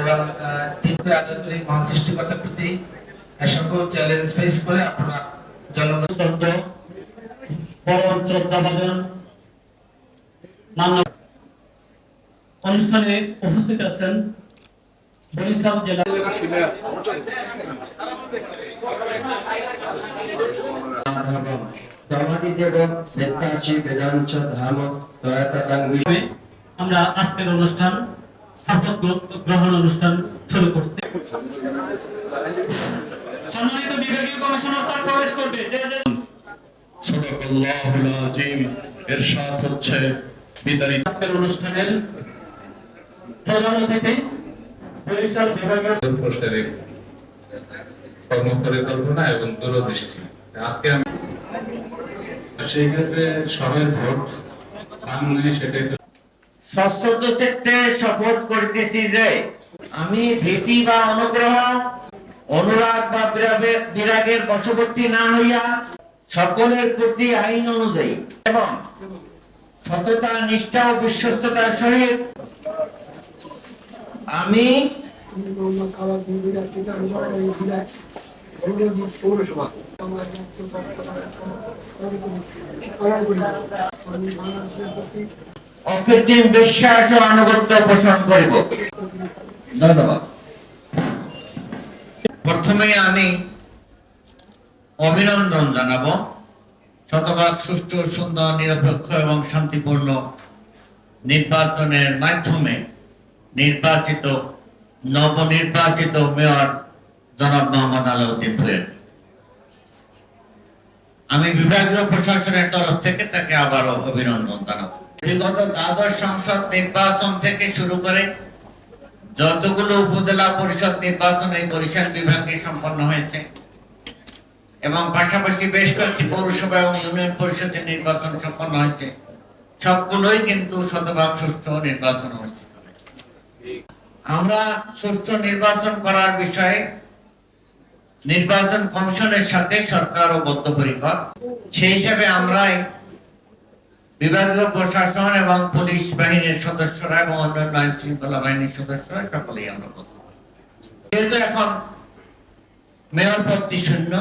মহান সৃষ্টিকর্তার প্রতি অসংখ্য চ্যালেঞ্জ ফেস করে আপনারা জনগণ শ্রদ্ধ পরম শ্রদ্ধাভাজন মান্য অনুষ্ঠানে উপস্থিত আছেন বরিশাল জেলা আমরা আজকের অনুষ্ঠান শপথ গ্রহ- গ্রহণ অনুষ্ঠান শুরু করছি। সম্মানিত বিভাগীয় কমিশনার স্যার প্রবেশ করবে। যে যে সাদাকাল্লাহুল আজিম এরশাদ হচ্ছে বিতাড়িত। অনুষ্ঠানের প্রধান অতিথি বরিশাল বিভাগীয় প্রশ্নের কর্ম এবং দূরদৃষ্টি। আজকে আমি সেই ক্ষেত্রে সবাই ভোট পান নেই সেটা একটু সশ্রদ্ধ চিত্তে শপথ করিতেছি যে, আমি ভীতি বা অনুগ্রহ, অনুরাগ বা বিরাগের বশবর্তী না হইয়া সকলের প্রতি আইন অনুযায়ী এবং সততা, নিষ্ঠা ও বিশ্বস্ততার সহিত আমি পৌরসভা আমি বাংলাদেশের প্রতি অকৃত্রিম বিশ্বাস ও আনুগত্য পোষণ করিব। ধন্যবাদ। প্রথমে আমি অভিনন্দন জানাব। শতভাগ, সুষ্ঠু, সুন্দর, নিরপেক্ষ এবং শান্তিপূর্ণ নির্বাচনের মাধ্যমে নির্বাচিত, নবনির্বাচিত মেয়র জনাব মোহাম্মদ আলাউদ্দিন ভুয়ের আমি বিভাগীয় প্রশাসনের তরফ থেকে তাকে আবারও অভিনন্দন জানাব। বিগত দ্বাদশ সংসদ নির্বাচন থেকে শুরু করে যতগুলো উপজেলা পরিষদ নির্বাচন এই বরিশাল বিভাগে সম্পন্ন হয়েছে এবং পাশাপাশি বেশ কয়েকটি পৌরসভা এবং ইউনিয়ন পরিষদের নির্বাচন সম্পন্ন হয়েছে। সবগুলোই কিন্তু শতভাগ সুষ্ঠু নির্বাচন অনুষ্ঠিত আমরা সুষ্ঠু নির্বাচন করার বিষয়ে নির্বাচন কমিশনের সাথে সরকারও বদ্ধপরিকর। সেই হিসাবে আমরাই বিভাগীয় প্রশাসন এবং পুলিশ বাহিনীর সদস্যরা এবং অন্যান্য আইন শৃঙ্খলা বাহিনীর সদস্যরা সকলেই আমরা বদ্ধ যেহেতু এখন মেয়র পদটি শূন্য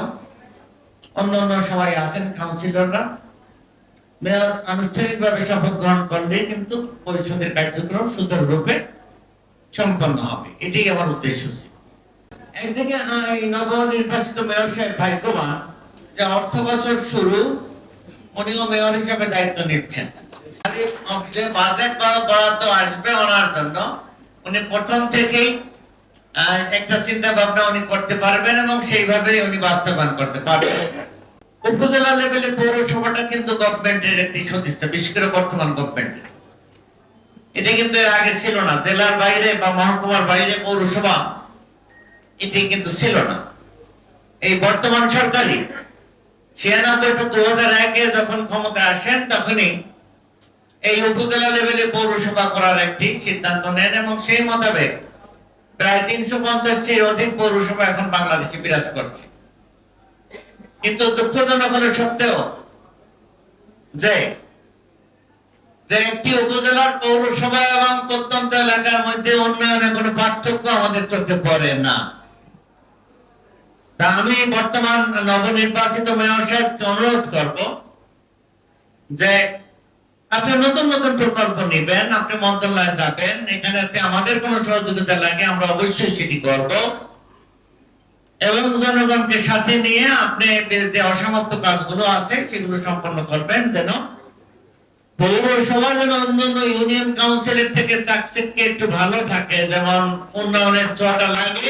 অন্য অন্য সবাই আছেন, কাউন্সিলররা। মেয়র আনুষ্ঠানিকভাবে শপথ গ্রহণ করলেই কিন্তু পরিষদের কার্যক্রম সুন্দররূপে সম্পন্ন হবে। এটাই আমার উদ্দেশ্য ছিল। একদিকে নবনির্বাচিত মেয়র সাহেব ভাগ্যবান যে অর্থ বছর শুরু উনিও মেয়র হিসেবে দায়িত্ব নিচ্ছেন। যে বাজেট বরাদ্দ আসবে ওনার জন্য। উনি প্রথম থেকেই একটা চিন্তা ভাবনা উনি করতে পারবেন এবং সেইভাবেই উনি বাস্তবায়ন করতে পারবেন। উপজেলা লেভেলে পৌরসভাটা কিন্তু গভর্নমেন্টের একটি সদিচ্ছা, বিশেষ করে বর্তমান গভর্নমেন্টের। এটা কিন্তু আগে ছিল না। জেলার বাইরে বা মহকুমার বাইরে পৌরসভা, এটি কিন্তু ছিল না। এই বর্তমান সরকারই ছিয়ানব্বই দু হাজার একে যখন ক্ষমতায় আসেন, তখনই এই উপজেলা লেভেলে পৌরসভা করার একটি সিদ্ধান্ত নেন এবং সেই মোতাবেক প্রায় তিনশো অধিক পৌরসভা এখন বাংলাদেশে বিরাজ করছে। কিন্তু দুঃখজনক হলো সত্ত্বেও যে যে একটি উপজেলার পৌরসভা এবং প্রত্যন্ত এলাকার মধ্যে উন্নয়নের কোনো পার্থক্য আমাদের চোখে পড়ে না। তা আমি বর্তমান নবনির্বাচিত মেয়র সাহেবকে অনুরোধ করব যে আপনি নতুন নতুন প্রকল্প নিবেন, আপনি মন্ত্রণালয়ে যাবেন, এখানে আমাদের কোনো সহযোগিতা লাগে, আমরা অবশ্যই সেটি করব। এবং জনগণকে সাথে নিয়ে আপনি যে অসমাপ্ত কাজগুলো আছে, সেগুলো সম্পন্ন করবেন যেন পৌরসভা যেন অন্যান্য ইউনিয়ন কাউন্সিলের থেকে চাকচিক্যে একটু ভালো থাকে, যেমন উন্নয়নের ছোঁয়াটা লাগে।